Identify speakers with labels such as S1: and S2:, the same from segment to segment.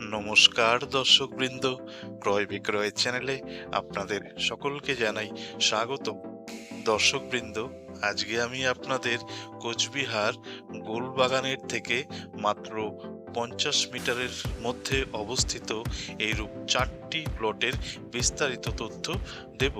S1: নমস্কার দর্শকবৃন্দ, ক্রয় বিক্রয় চ্যানেলে আপনাদের সকলকে জানাই স্বাগতম দর্শকবৃন্দ, আজকে আমি আপনাদের কোচবিহার গোলবাগানের থেকে মাত্র পঞ্চাশ মিটারের মধ্যে অবস্থিত এইরূপ চারটি প্লটের বিস্তারিত তথ্য দেব।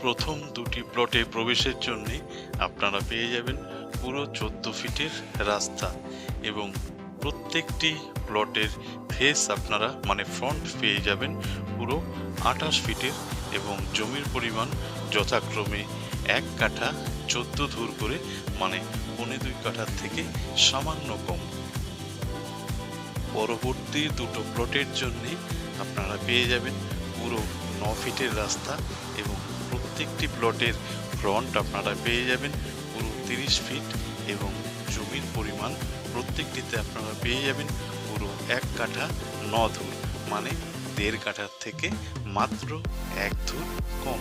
S1: প্রথম দুটি প্লটে প্রবেশের জন্যে আপনারা পেয়ে যাবেন পুরো চোদ্দ ফিটের রাস্তা এবং প্রত্যেকটি প্লটের ফেস আপনারা মানে ফ্রন্ট পেয়ে যাবেন পুরো আঠাশ ফিটের এবং জমির পরিমাণ যথাক্রমে এক কাঠা চোদ্দ ধুর করে মানে পনে দুই কাঠার থেকে সামান্য কম। পরবর্তী দুটো প্লটের জন্যে আপনারা পেয়ে যাবেন পুরো ন ফিটের রাস্তা এবং প্রত্যেকটি প্লটের ফ্রন্ট আপনারা পেয়ে যাবেন। পুরো তিরিশ ফিট এবং জমির পরিমাণ প্রত্যেকটিতে আপনারা পেয়ে যাবেন। পুরো এক কাঠা ন ধুর মানে দেড় কাঠার থেকে মাত্র এক ধুর কম।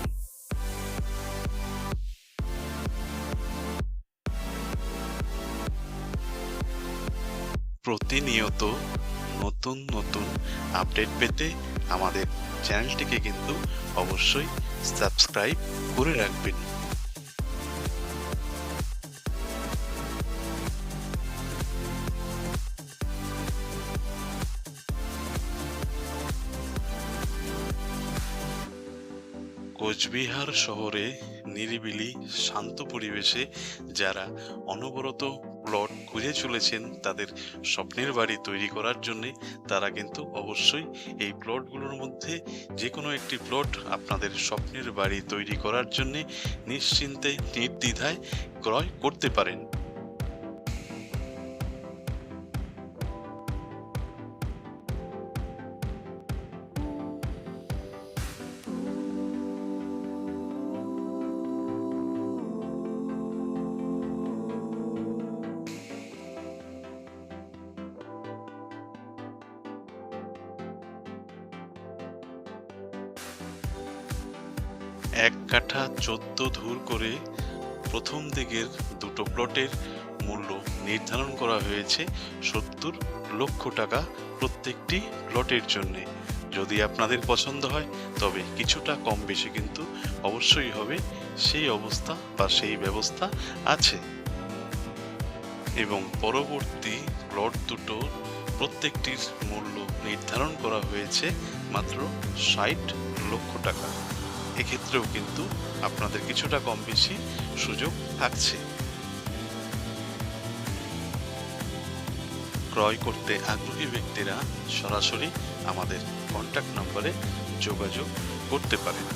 S1: প্রতিনিয়ত নতুন নতুন আপডেট পেতে আমাদের চ্যানেলটিকে কিন্তু অবশ্যই সাবস্ক্রাইব করে রাখবেন। কোচবিহার শহরে নিরিবিলি শান্ত পরিবেশে যারা অনবরত প্লট খুঁজে চলেছেন তাদের স্বপ্নের বাড়ি তৈরি করার জন্য। তারা কিন্তু অবশ্যই এই প্লটগুলোর মধ্যে যে কোনো একটি প্লট আপনাদের স্বপ্নের বাড়ি তৈরি করার জন্যে নিশ্চিন্তে, নির্দ্বিধায় ক্রয় করতে পারেন। এক কাঠা চোদ্দ ধুর করে প্রথম দিকের দুটো প্লটের মূল্য নির্ধারণ করা হয়েছে সত্তর লক্ষ টাকা প্রত্যেকটি প্লটের জন্যে। যদি আপনাদের পছন্দ হয়, তবে কিছুটা কম বেশি কিন্তু অবশ্যই হবে। সেই অবস্থা বা সেই ব্যবস্থা আছে। এবং পরবর্তী প্লট দুটো প্রত্যেকটির মূল্য নির্ধারণ করা হয়েছে মাত্র ষাট লক্ষ টাকা। এক্ষেত্রেও কিন্তু আপনাদের কিছুটা কম বেশি সুযোগ থাকছে। ক্রয় করতে আগ্রহী ব্যক্তিরা সরাসরি আমাদের কন্ট্যাক্ট নম্বরে যোগাযোগ করতে পারেন।